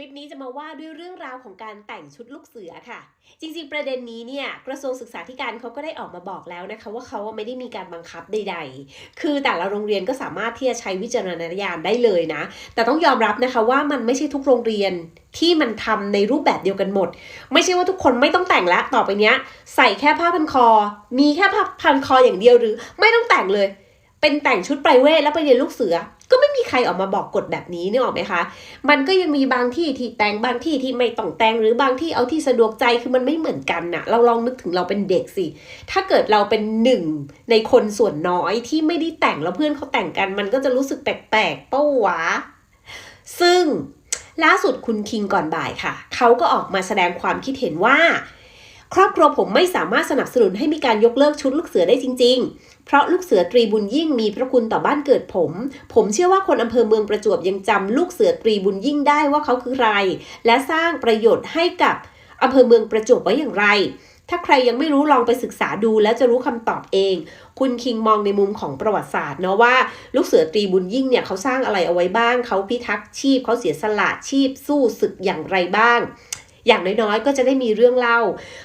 ลิปนี้จะมาว่าด้วยเรื่องราวของการแต่งชุดลูกเสือค่ะ จริงๆประเด็นนี้เนี่ยกระทรวงศึกษาธิการเขาก็ได้ออกมาบอกแล้วนะคะ ว่าเขาไม่ได้มีการบังคับใด ๆ คือแต่ละโรงเรียนก็สามารถที่จะใช้วิจารณญาณได้เลยนะ แต่ต้องยอมรับนะคะว่ามันไม่ใช่ทุกโรงเรียนที่มันทำในรูปแบบเดียวกันหมด ไม่ใช่ว่าทุกคนไม่ต้องแต่งแล้วต่อไปเนี้ย ใส่แค่ผ้าพันคอ มีแค่ผ้าพันคออย่างเดียวหรือ ไม่ต้องแต่งเลย เป็นแต่งชุดไพรเวทแล้วไปเรียนลูกเสือ ก็ไม่มีใครออกมาบอกกฎแบบนี้นึกออกไหมคะ มันก็ยังมีบางที่ที่แต่งบางที่ที่ไม่ต้องแต่งหรือบางที่เอาที่สะดวกใจคือมันไม่เหมือนกันน่ะเราลองนึกถึงเราเป็นเด็กสิ ถ้าเกิดเราเป็นหนึ่งในคนส่วนน้อยที่ไม่ได้แต่งแล้วเพื่อนเขาแต่งกัน มันก็จะรู้สึกแปลกๆเป้าวะ ซึ่งล่าสุดคุณคิงก่อนบ่ายค่ะ เขาก็ออกมาแสดงความคิดเห็นว่า ครอบครัวผมไม่สามารถสนับสนุนให้มีการยกเลิกชุดลูกเสือได้จริง ๆ เพราะลูกเสือตรีบุญยิ่งมีพระคุณต่อบ้านเกิดผม ผมเชื่อว่าคนอำเภอเมืองประจวบยังจำลูกเสือตรีบุญยิ่งได้ว่าเขาคือใคร และสร้างประโยชน์ให้กับอำเภอเมืองประจวบไว้อย่างไร ถ้าใครยังไม่รู้ลองไปศึกษาดูแล้วจะรู้คำตอบเอง คุณคิงมองในมุมของประวัติศาสตร์เนาะว่า ลูกเสือตรีบุญยิ่งเนี่ยเขาสร้างอะไรเอาไว้บ้าง เขาพิทักษ์ชีพ เขาเสียสละชีพสู้ศึกอย่างไรบ้าง อย่างน้อยๆ ก็จะได้มีเรื่องเล่า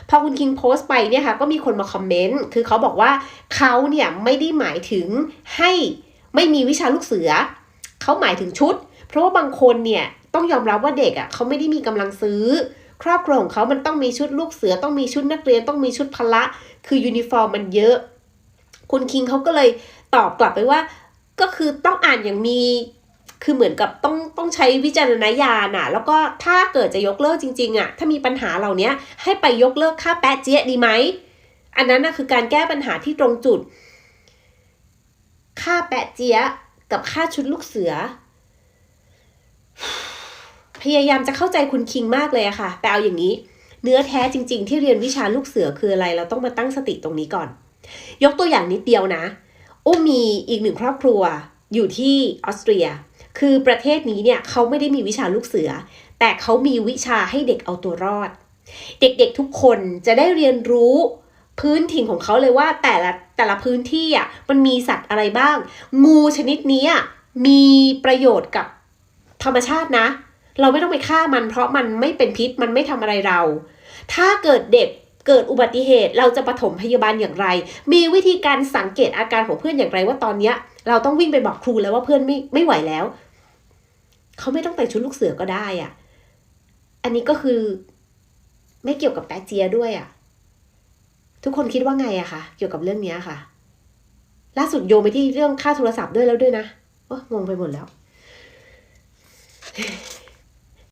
พอคุณคิงโพสต์ไปเนี่ยค่ะก็มีคนมาคอมเมนต์ คือเขาบอกว่าเขาเนี่ยไม่ได้หมายถึงให้ไม่มีวิชาลูกเสือ เขาหมายถึงชุด เพราะว่าบางคนเนี่ยต้องยอมรับว่าเด็กอะ่ะเขาไม่ได้มีกำลังซื้อ ครอบครัวของเขามันต้องมีชุดลูกเสือ ต้องมีชุดนักเรียน ต้องมีชุดพละ คือยูนิฟอร์มมันเยอะ คุณคิงเขาก็เลยตอบกลับไปว่า ก็คือต้องอ่านอย่างมี คือเหมือนกับต้องต้องใช้วิจารณญาณอะแล้วก็ถ้าเกิดจะยกเลิกจริงๆอะถ้ามีปัญหาเหล่านี้ให้ไปยกเลิกค่าแปะเจี๊ยดีไหม อันนั้นนะคือการแก้ปัญหาที่ตรงจุด ค่าแปะเจี๊ยกับค่าชุดลูกเสือ พยายามจะเข้าใจคุณคิงมากเลยอะค่ะ แต่เอาอย่างนี้ เนื้อแท้จริง ๆ ที่เรียนวิชาลูกเสือคืออะไร เราต้องมาตั้งสติตรงนี้ก่อน ยกตัวอย่างนิดเดียวนะ อุ้มมีอีกหนึ่งครอบครัวอยู่ที่ออสเตรีย คือประเทศนี้เนี่ยเขาไม่ได้มีวิชาลูกเสือ แต่เขามีวิชาให้เด็กเอาตัวรอด เด็กๆทุกคนจะได้เรียนรู้พื้นถิ่นของเขาเลยว่าแต่ละแต่ละพื้นที่อะมันมีสัตว์อะไรบ้าง งูชนิดนี้อะมีประโยชน์กับธรรมชาตินะ เราไม่ต้องไปฆ่ามัน เพราะมันไม่เป็นพิษมันไม่ทำอะไรเรา ถ้าเกิดเด็กเกิดอุบัติเหตุเราจะปฐมพยาบาลอย่างไร มีวิธีการสังเกตอาการของเพื่อนอย่างไรว่าตอนเนี้ย เราต้องวิ่งไปบอกครูแล้วว่าเพื่อนไม่ไม่ไหวแล้ว เขาไม่ต้องแต่งชุดลูกเสือก็ได้อะ่ะ อันนี้ก็คือไม่เกี่ยวกับแปะเจียด้วยอะ่ะ ทุกคนคิดว่าไงอะคะเกี่ยวกับเรื่องนี้ค่ะ ล่าสุดโยไปที่เรื่องค่าโทรศัพท์ด้วยแล้วด้วยนะโอ้งงไปหมดแล้ว